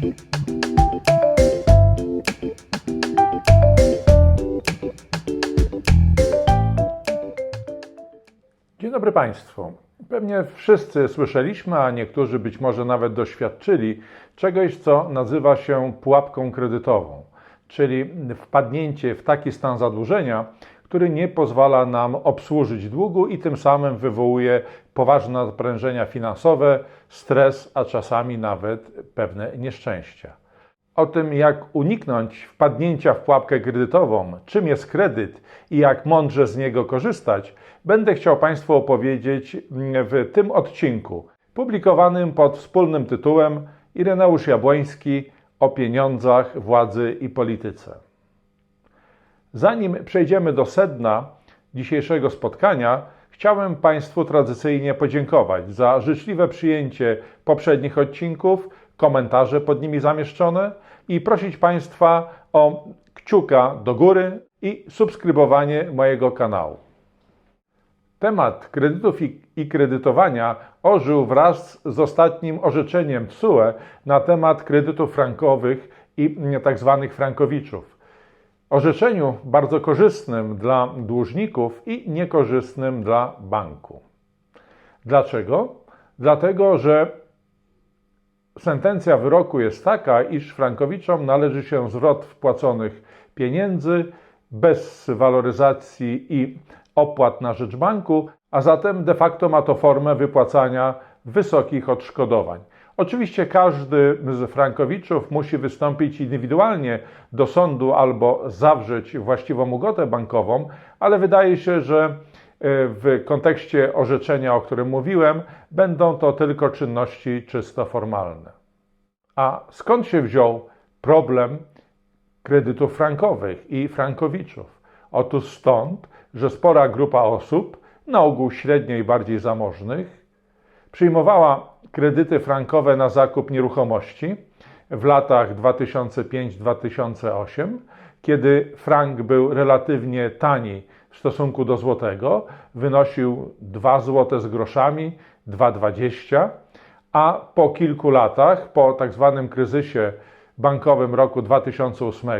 Dzień dobry Państwu. Pewnie wszyscy słyszeliśmy, a niektórzy być może nawet doświadczyli czegoś, co nazywa się pułapką kredytową, czyli wpadnięcie w taki stan zadłużenia, który nie pozwala nam obsłużyć długu i tym samym wywołuje poważne naprężenia finansowe, stres, a czasami nawet pewne nieszczęścia. O tym, jak uniknąć wpadnięcia w pułapkę kredytową, czym jest kredyt i jak mądrze z niego korzystać, będę chciał Państwu opowiedzieć w tym odcinku, publikowanym pod wspólnym tytułem Ireneusz Jabłoński o pieniądzach, władzy i polityce. Zanim przejdziemy do sedna dzisiejszego spotkania, chciałem Państwu tradycyjnie podziękować za życzliwe przyjęcie poprzednich odcinków, komentarze pod nimi zamieszczone i prosić Państwa o kciuka do góry i subskrybowanie mojego kanału. Temat kredytów i, kredytowania ożył wraz z ostatnim orzeczeniem TSUE na temat kredytów frankowych i tzw. frankowiczów. Orzeczeniu bardzo korzystnym dla dłużników i niekorzystnym dla banku. Dlaczego? Dlatego, że sentencja wyroku jest taka, iż frankowiczom należy się zwrot wpłaconych pieniędzy bez waloryzacji i opłat na rzecz banku, a zatem de facto ma to formę wypłacania wysokich odszkodowań. Oczywiście każdy z frankowiczów musi wystąpić indywidualnie do sądu albo zawrzeć właściwą ugodę bankową, ale wydaje się, że e, w kontekście orzeczenia, o którym mówiłem, będą to tylko czynności czysto formalne. A skąd się wziął problem kredytów frankowych i frankowiczów? Otóż stąd, że spora grupa osób, na ogół średnio i bardziej zamożnych, przyjmowała kredyty frankowe na zakup nieruchomości w latach 2005-2008, kiedy frank był relatywnie tani w stosunku do złotego, wynosił 2 zł z groszami, 2,20, a po kilku latach, po tak zwanym kryzysie bankowym roku 2008,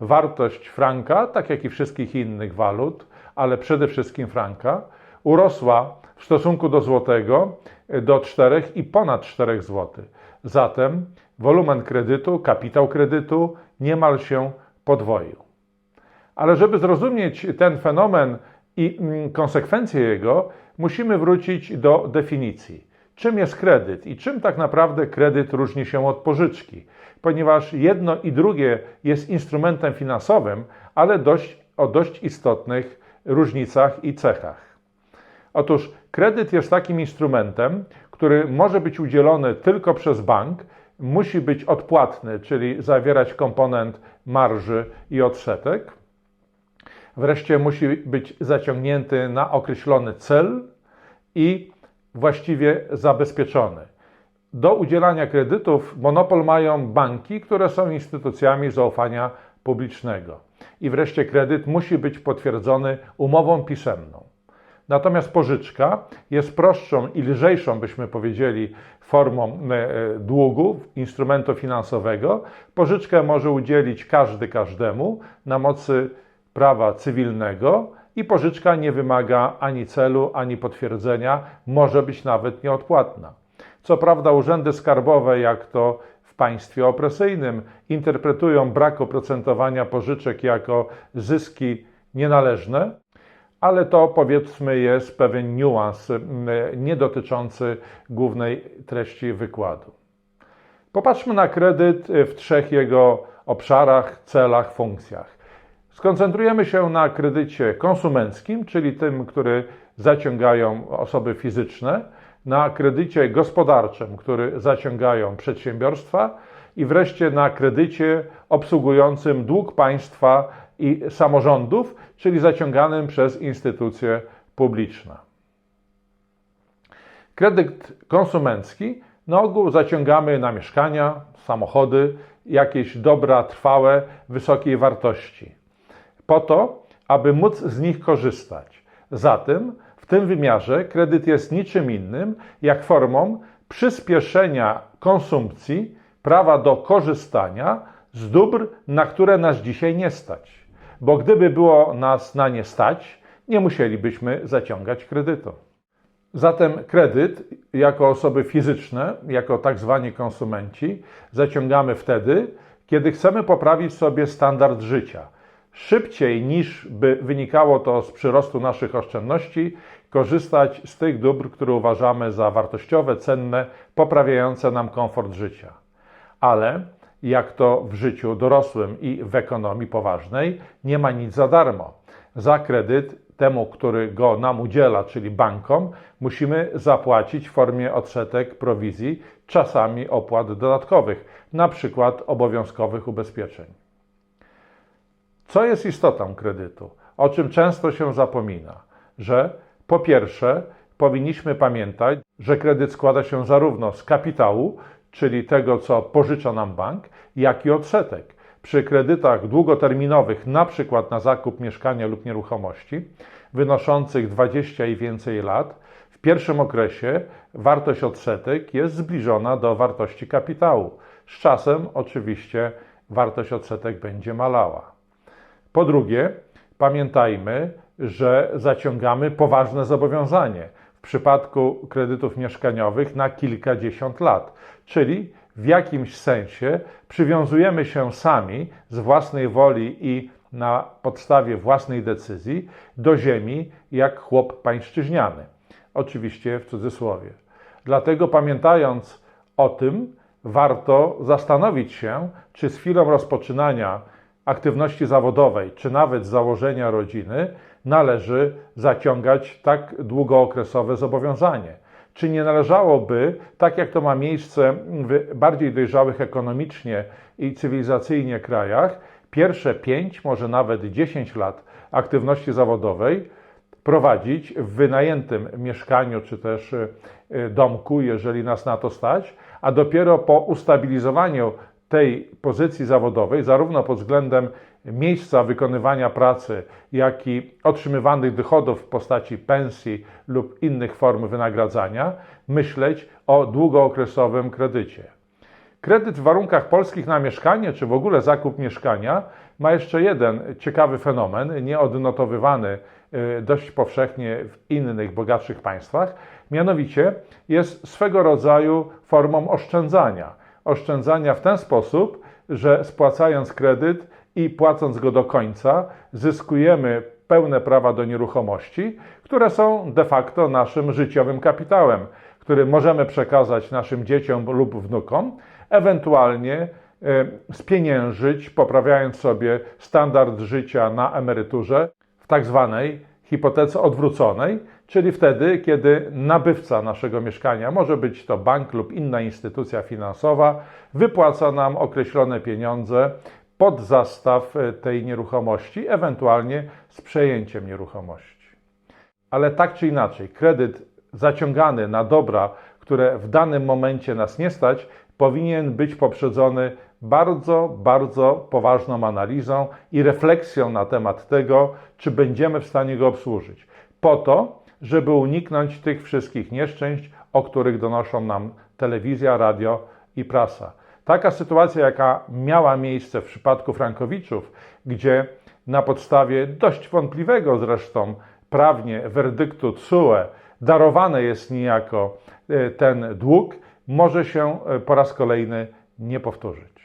wartość franka, tak jak i wszystkich innych walut, ale przede wszystkim franka, urosła w stosunku do złotego do 4 i ponad 4 zł. Zatem wolumen kredytu, kapitał kredytu niemal się podwoił. Ale żeby zrozumieć ten fenomen i mm, konsekwencje jego, musimy wrócić do definicji. Czym jest kredyt i czym tak naprawdę kredyt różni się od pożyczki? Ponieważ jedno i drugie jest instrumentem finansowym, ale dość, o dość istotnych różnicach i cechach. Otóż kredyt jest takim instrumentem, który może być udzielony tylko przez bank, musi być odpłatny, czyli zawierać komponent marży i odsetek. Wreszcie musi być zaciągnięty na określony cel i właściwie zabezpieczony. Do udzielania kredytów monopol mają banki, które są instytucjami zaufania publicznego. I wreszcie kredyt musi być potwierdzony umową pisemną. Natomiast pożyczka jest prostszą i lżejszą, byśmy powiedzieli, formą e, długu, instrumentu finansowego. Pożyczkę może udzielić każdy każdemu na mocy prawa cywilnego i pożyczka nie wymaga ani celu, ani potwierdzenia, może być nawet nieodpłatna. Co prawda, urzędy skarbowe, jak to w państwie opresyjnym, interpretują brak oprocentowania pożyczek jako zyski nienależne, ale to powiedzmy jest pewien niuans nie dotyczący głównej treści wykładu. Popatrzmy na kredyt w trzech jego obszarach, celach, funkcjach. Skoncentrujemy się na kredycie konsumenckim, czyli tym, który zaciągają osoby fizyczne, na kredycie gospodarczym, który zaciągają przedsiębiorstwa i wreszcie na kredycie obsługującym dług państwa i samorządów, czyli zaciąganym przez instytucje publiczne. Kredyt konsumencki na ogół zaciągamy na mieszkania, samochody, jakieś dobra trwałe wysokiej wartości, po to, aby móc z nich korzystać. Zatem w tym wymiarze kredyt jest niczym innym jak formą przyspieszenia konsumpcji prawa do korzystania z dóbr, na które nas dzisiaj nie stać. Bo gdyby było nas na nie stać, nie musielibyśmy zaciągać kredytu. Zatem kredyt jako osoby fizyczne, jako tak zwani konsumenci, zaciągamy wtedy, kiedy chcemy poprawić sobie standard życia. Szybciej niż by wynikało to z przyrostu naszych oszczędności, korzystać z tych dóbr, które uważamy za wartościowe, cenne, poprawiające nam komfort życia. Ale jak to w życiu dorosłym i w ekonomii poważnej, nie ma nic za darmo. Za kredyt temu, który go nam udziela, czyli bankom, musimy zapłacić w formie odsetek, prowizji, czasami opłat dodatkowych, na przykład obowiązkowych ubezpieczeń. Co jest istotą kredytu? O czym często się zapomina, że po pierwsze powinniśmy pamiętać, że kredyt składa się zarówno z kapitału, czyli tego, co pożycza nam bank, jak i odsetek. Przy kredytach długoterminowych, na przykład na zakup mieszkania lub nieruchomości, wynoszących 20 i więcej lat, w pierwszym okresie wartość odsetek jest zbliżona do wartości kapitału. Z czasem oczywiście wartość odsetek będzie malała. Po drugie, pamiętajmy, że zaciągamy poważne zobowiązanie w przypadku kredytów mieszkaniowych na kilkadziesiąt lat, czyli w jakimś sensie przywiązujemy się sami z własnej woli i na podstawie własnej decyzji do ziemi jak chłop pańszczyźniany. Oczywiście w cudzysłowie. Dlatego pamiętając o tym, warto zastanowić się, czy z chwilą rozpoczynania aktywności zawodowej, czy nawet założenia rodziny, należy zaciągać tak długookresowe zobowiązanie. Czy nie należałoby, tak jak to ma miejsce w bardziej dojrzałych ekonomicznie i cywilizacyjnie krajach, pierwsze 5, może nawet 10 lat aktywności zawodowej prowadzić w wynajętym mieszkaniu czy też y, domku, jeżeli nas na to stać, a dopiero po ustabilizowaniu tej pozycji zawodowej, zarówno pod względem miejsca wykonywania pracy, jak i otrzymywanych dochodów w postaci pensji lub innych form wynagradzania, myśleć o długookresowym kredycie. Kredyt w warunkach polskich na mieszkanie, czy w ogóle zakup mieszkania, ma jeszcze jeden ciekawy fenomen, nieodnotowywany y, dość powszechnie w innych, bogatszych państwach, mianowicie jest swego rodzaju formą oszczędzania. Oszczędzania w ten sposób, że spłacając kredyt i płacąc go do końca, zyskujemy pełne prawa do nieruchomości, które są de facto naszym życiowym kapitałem, który możemy przekazać naszym dzieciom lub wnukom, ewentualnie e, spieniężyć, poprawiając sobie standard życia na emeryturze w tak zwanej hipotece odwróconej, czyli wtedy, kiedy nabywca naszego mieszkania, może być to bank lub inna instytucja finansowa, wypłaca nam określone pieniądze pod zastaw e, tej nieruchomości, ewentualnie z przejęciem nieruchomości. Ale tak czy inaczej, kredyt zaciągany na dobra, które w danym momencie nas nie stać, powinien być poprzedzony bardzo, bardzo poważną analizą i refleksją na temat tego, czy będziemy w stanie go obsłużyć. Po to, żeby uniknąć tych wszystkich nieszczęść, o których donoszą nam telewizja, radio i prasa. Taka sytuacja, jaka miała miejsce w przypadku Frankowiczów, gdzie na podstawie dość wątpliwego zresztą prawnie werdyktu CUE darowany jest niejako e, ten dług, może się e, po raz kolejny nie powtórzyć.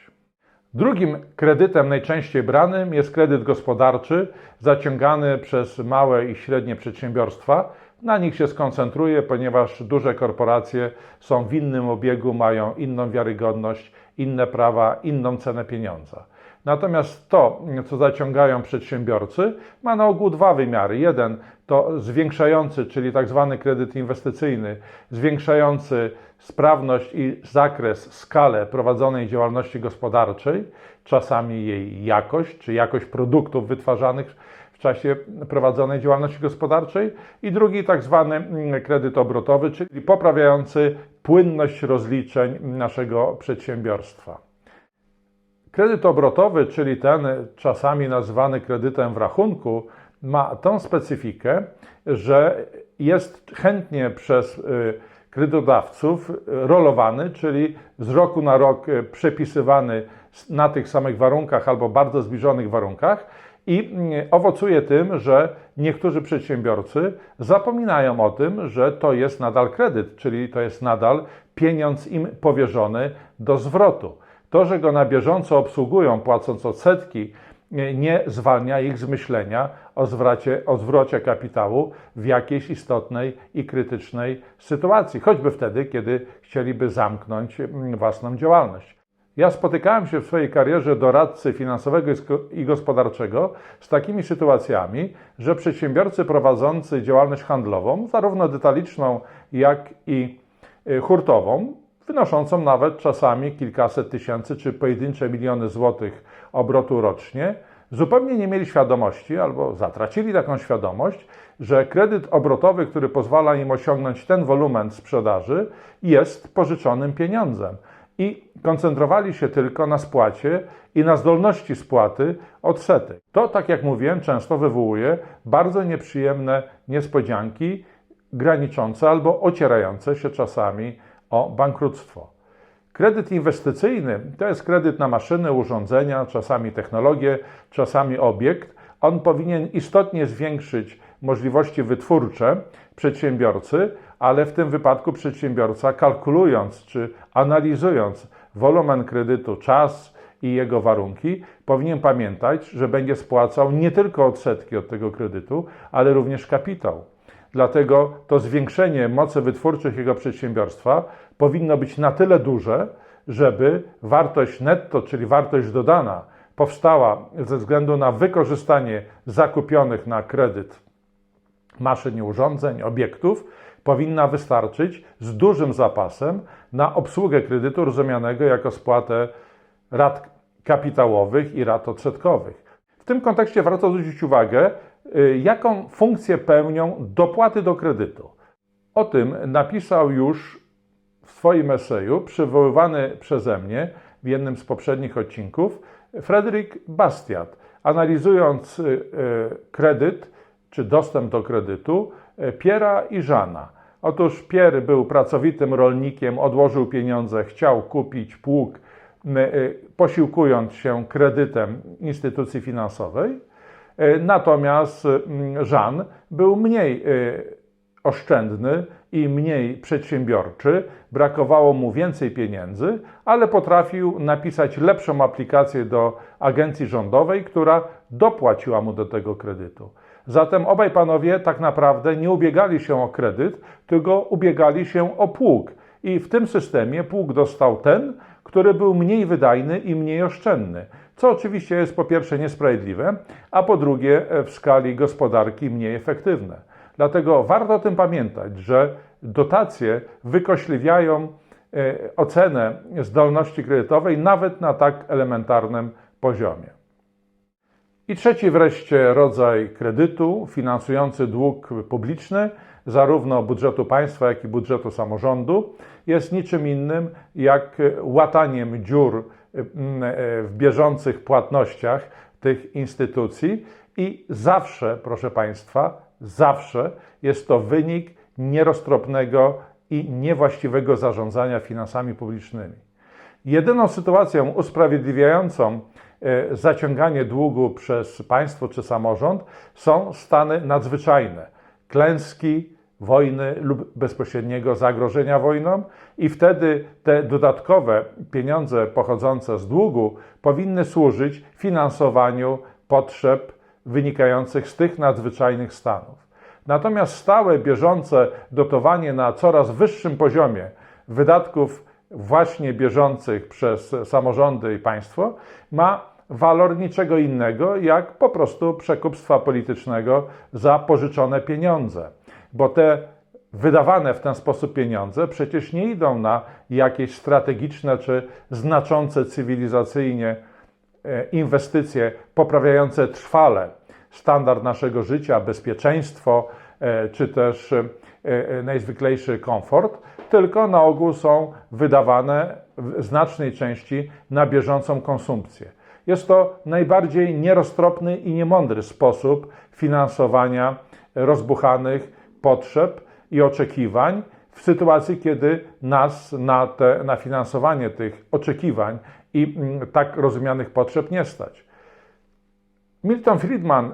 Drugim kredytem najczęściej branym jest kredyt gospodarczy zaciągany przez małe i średnie przedsiębiorstwa. Na nich się skoncentruję, ponieważ duże korporacje są w innym obiegu, mają inną wiarygodność, inne prawa, inną cenę pieniądza. Natomiast to, co zaciągają przedsiębiorcy, ma na ogół dwa wymiary. Jeden to zwiększający, czyli tak zwany kredyt inwestycyjny, zwiększający sprawność i zakres, skalę prowadzonej działalności gospodarczej, czasami jej jakość, czy jakość produktów wytwarzanych w czasie prowadzonej działalności gospodarczej. I drugi tak zwany mm, kredyt obrotowy, czyli poprawiający płynność rozliczeń naszego przedsiębiorstwa. Kredyt obrotowy, czyli ten czasami nazywany kredytem w rachunku, ma tą specyfikę, że jest chętnie przez y, kredytodawców e, rolowany, czyli z roku na rok e, przepisywany na tych samych warunkach albo bardzo zbliżonych warunkach i mm, owocuje tym, że niektórzy przedsiębiorcy zapominają o tym, że to jest nadal kredyt, czyli to jest nadal pieniądz im powierzony do zwrotu. To, że go na bieżąco obsługują, płacąc odsetki, nie zwalnia ich z myślenia o, zwrocie, o zwrocie kapitału w jakiejś istotnej i krytycznej sytuacji, choćby wtedy, kiedy chcieliby zamknąć mm, własną działalność. Ja spotykałem się w swojej karierze doradcy finansowego i gospodarczego z takimi sytuacjami, że przedsiębiorcy prowadzący działalność handlową, zarówno detaliczną, jak i y, hurtową, wynoszącą nawet czasami kilkaset tysięcy czy pojedyncze miliony złotych obrotu rocznie, zupełnie nie mieli świadomości albo zatracili taką świadomość, że kredyt obrotowy, który pozwala im osiągnąć ten wolumen sprzedaży, jest pożyczonym pieniądzem. I koncentrowali się tylko na spłacie i na zdolności spłaty odsetek. To, tak jak mówiłem, często wywołuje bardzo nieprzyjemne niespodzianki, graniczące albo ocierające się czasami o bankructwo. Kredyt inwestycyjny to jest kredyt na maszyny, urządzenia, czasami technologię, czasami obiekt. On powinien istotnie zwiększyć możliwości wytwórcze przedsiębiorcy, ale w tym wypadku przedsiębiorca kalkulując czy analizując wolumen kredytu, czas i jego warunki, powinien pamiętać, że będzie spłacał nie tylko odsetki od tego kredytu, ale również kapitał. Dlatego to zwiększenie mocy wytwórczych jego przedsiębiorstwa powinno być na tyle duże, żeby wartość netto, czyli wartość dodana, powstała ze względu na wykorzystanie zakupionych na kredyt maszyn i urządzeń, obiektów, powinna wystarczyć z dużym zapasem na obsługę kredytu rozumianego jako spłatę rat kapitałowych i rat odsetkowych. W tym kontekście warto zwrócić uwagę, jaką funkcję pełnią dopłaty do kredytu. O tym napisał już w swoim eseju, przywoływany przeze mnie w jednym z poprzednich odcinków, Frederick Bastiat, analizując y, y, kredyt czy dostęp do kredytu Piera i Żana. Otóż Pier był pracowitym rolnikiem, odłożył pieniądze, chciał kupić pług, posiłkując się kredytem instytucji finansowej. Natomiast Żan był mniej oszczędny i mniej przedsiębiorczy, brakowało mu więcej pieniędzy, ale potrafił napisać lepszą aplikację do agencji rządowej, która dopłaciła mu do tego kredytu. Zatem obaj panowie tak naprawdę nie ubiegali się o kredyt, tylko ubiegali się o pług. I w tym systemie pług dostał ten, który był mniej wydajny i mniej oszczędny. Co oczywiście jest po pierwsze niesprawiedliwe, a po drugie w skali gospodarki mniej efektywne. Dlatego warto o tym pamiętać, że dotacje wykośliwiają e, ocenę zdolności kredytowej nawet na tak elementarnym poziomie. I trzeci wreszcie rodzaj kredytu finansujący dług publiczny, zarówno budżetu państwa, jak i budżetu samorządu, jest niczym innym jak łataniem dziur e, w bieżących płatnościach tych instytucji i zawsze, proszę Państwa, zawsze jest to wynik nieroztropnego i niewłaściwego zarządzania finansami publicznymi. Jedyną sytuacją usprawiedliwiającą e, zaciąganie długu przez państwo czy samorząd są stany nadzwyczajne, klęski, wojny lub bezpośredniego zagrożenia wojną, i wtedy te dodatkowe pieniądze pochodzące z długu powinny służyć finansowaniu potrzeb wynikających z tych nadzwyczajnych stanów. Natomiast stałe, bieżące dotowanie na coraz wyższym poziomie wydatków właśnie bieżących przez samorządy i państwo ma walor niczego innego jak po prostu przekupstwa politycznego za pożyczone pieniądze. Bo te wydawane w ten sposób pieniądze przecież nie idą na jakieś strategiczne czy znaczące cywilizacyjnie E, inwestycje poprawiające trwale standard naszego życia, bezpieczeństwo e, czy też e, najzwyklejszy komfort, tylko na ogół są wydawane w znacznej części na bieżącą konsumpcję. Jest to najbardziej nieroztropny i niemądry sposób finansowania rozbuchanych potrzeb i oczekiwań w sytuacji, kiedy nas na, te, na finansowanie tych oczekiwań i mm, tak rozumianych potrzeb nie stać. Milton Friedman, y,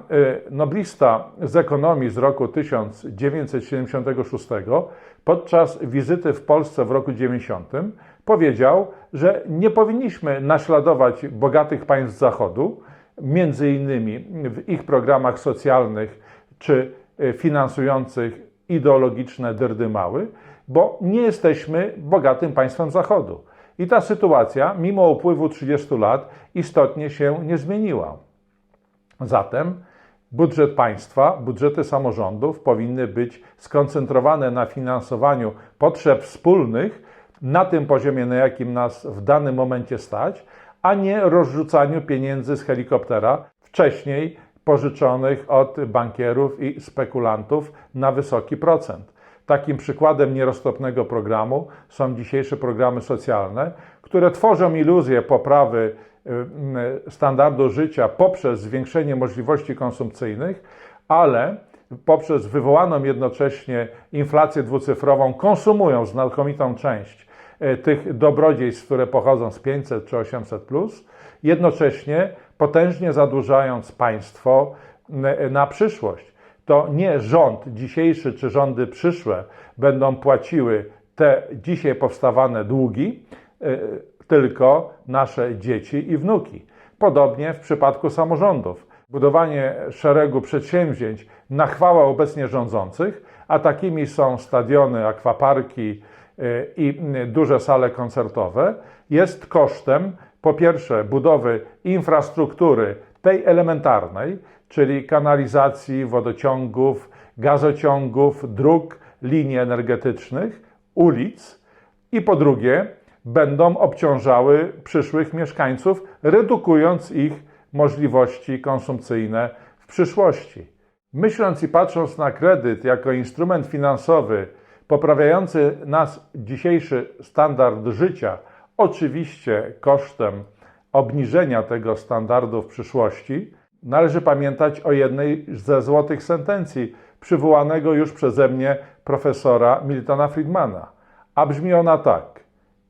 noblista z ekonomii z roku 1976, podczas wizyty w Polsce w roku 90 powiedział, że nie powinniśmy naśladować bogatych państw Zachodu, między innymi w ich programach socjalnych czy finansujących ideologiczne dyrdymały, bo nie jesteśmy bogatym państwem Zachodu. I ta sytuacja, mimo upływu 30 lat, istotnie się nie zmieniła. Zatem budżet państwa, budżety samorządów powinny być skoncentrowane na finansowaniu potrzeb wspólnych na tym poziomie, na jakim nas w danym momencie stać, a nie rozrzucaniu pieniędzy z helikoptera wcześniej pożyczonych od bankierów i spekulantów na wysoki procent. Takim przykładem nieroztropnego programu są dzisiejsze programy socjalne, które tworzą iluzję poprawy y, standardu życia poprzez zwiększenie możliwości konsumpcyjnych, ale poprzez wywołaną jednocześnie inflację dwucyfrową konsumują znakomitą część y, tych dobrodziejstw, które pochodzą z 500 czy 800, plus, jednocześnie potężnie zadłużając państwo y, na przyszłość to nie rząd dzisiejszy czy rządy przyszłe będą płaciły te dzisiaj powstawane długi, y, tylko nasze dzieci i wnuki. Podobnie w przypadku samorządów. Budowanie szeregu przedsięwzięć na chwałę obecnie rządzących, a takimi są stadiony, akwaparki y, i duże sale koncertowe, jest kosztem po pierwsze budowy infrastruktury tej elementarnej, czyli kanalizacji, wodociągów, gazociągów, dróg, linii energetycznych, ulic i po drugie będą obciążały przyszłych mieszkańców, redukując ich możliwości konsumpcyjne w przyszłości. Myśląc i patrząc na kredyt jako instrument finansowy poprawiający nas dzisiejszy standard życia, oczywiście kosztem obniżenia tego standardu w przyszłości, należy pamiętać o jednej ze złotych sentencji przywołanego już przeze mnie profesora Miltona Friedmana. A brzmi ona tak: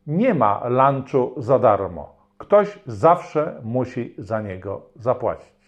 Nie ma lunchu za darmo. Ktoś zawsze musi za niego zapłacić.